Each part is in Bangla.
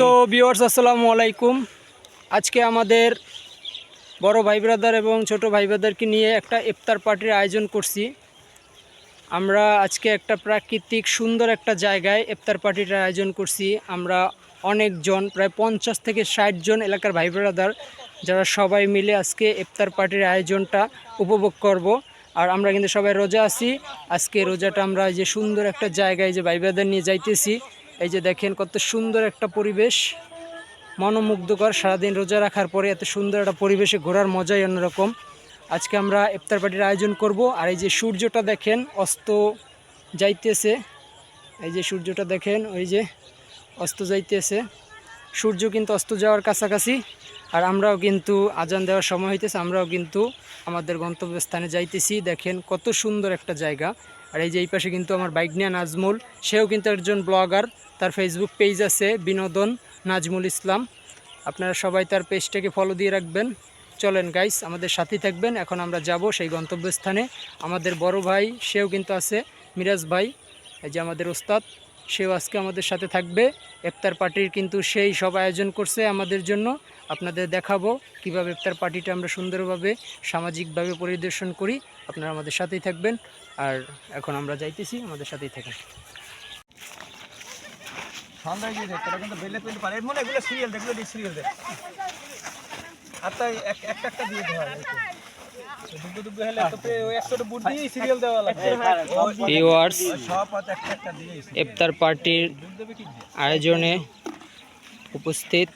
সো ভিউয়ার্স আসসালামু আলাইকুম। আজকে আমাদের বড় ভাই ব্রাদার এবং ছোট ভাই ব্রাদারকে নিয়ে একটা ইফতার পার্টির আয়োজন করছি। আমরা আজকে একটা প্রাকৃতিক সুন্দর একটা জায়গায় ইফতার পার্টির আয়োজন করছি। আমরা অনেকজন, প্রায় পঞ্চাশ থেকে ষাট জন এলাকার ভাই ব্রাদার যারা সবাই মিলে আজকে ইফতার পার্টির আয়োজনটা উপভোগ করব। আর আমরা কিন্তু সবাই রোজা আছি। আজকে রোজাটা আমরা যে সুন্দর একটা জায়গায় যে ভাই ব্রাদার নিয়ে যাইতেছি। এই যে দেখেন কত সুন্দর একটা পরিবেশ। মনোমুগ্ধকর, সারাদিন রোজা রাখার পরে এত সুন্দর একটা পরিবেশে ঘোরার মজাই অন্যরকম। আজকে আমরা ইফতার পার্টির আয়োজন করব, আর এই যে সূর্যটা দেখেন অস্ত যাইতেছে। এই যে সূর্যটা দেখেন, ওই যে অস্ত যাইতেছে। সূর্য কিন্তু অস্ত যাওয়ার কাছাকাছি, আর আমরাও কিন্তু আজান দেওয়ার সময় হইতেছে, আমরাও কিন্তু আমাদের গন্তব্যস্থানে যাইতেছি। দেখেন কত সুন্দর একটা জায়গা। আর এই যে এই পাশে কিন্তু আমার বাইক নিয়ে নাজমুল, সেও কিন্তু একজন ব্লগার। তার ফেসবুক পেজ আছে বিনোদন নাজমুল ইসলাম। আপনারা সবাই তার পেজটাকে ফলো দিয়ে রাখবেন। চলেন গাইস আমাদের সাথে থাকবেন। এখন আমরা যাব সেই গন্তব্যস্থানে। আমাদের বড় ভাই, সেও কিন্তু আছে, মিরাজ ভাই, এই যে আমাদের ওস্তাদ। সেও আজকে আমাদের সাথে থাকবে। ইফতার পার্টির কিন্তু সেই সব আয়োজন করছে আমাদের জন্য। আপনাদের দেখাবো কীভাবে ইফতার পার্টিটা আমরা সুন্দরভাবে সামাজিকভাবে পরিদর্শন করি। আপনারা আমাদের সাথেই থাকবেন। আর এখন আমরা যাইতেছি আমাদের সাথেই থাকেন। মনে serial, দেখলে serial দেখ। আর তাই এক- একটা একটা দিয়ে দেওয়া হয়, ইফতার পার্টির? আয়োজনে উপস্থিত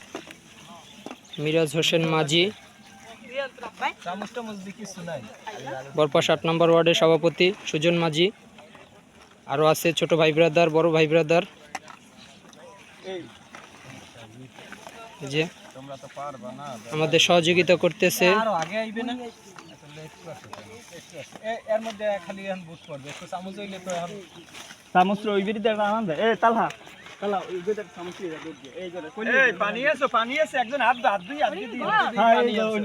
মিরাজ হোসেন মাঝি। বরপা ষাট নম্বর ওয়ার্ডের সভাপতি সুজন মাঝি আরও আছে ছোট ভাই ব্রাদার বড় ভাই ব্রাদার। এই, এই যে তোমরা তো পারবা এ- এর মধ্যে খালি এখন। একটু চামচ হইলে তো এখন এই, পানি আছে, পানি আছে। একজন হাত দে, হাত দিয়ে, হাত দিয়ে দিয়ে, হাত দিয়ে পানি আছে।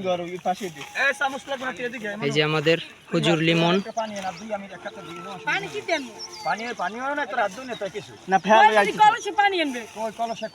এই, চামচ লাগবে না, তুই এদিকে, এই যে আমাদের হুজুর লিমন। পানি আমি দিয়ে। পানি পানি হয় না তোর হাত দিয়ে না তাই কিছু। না ফেলে ওই কলসে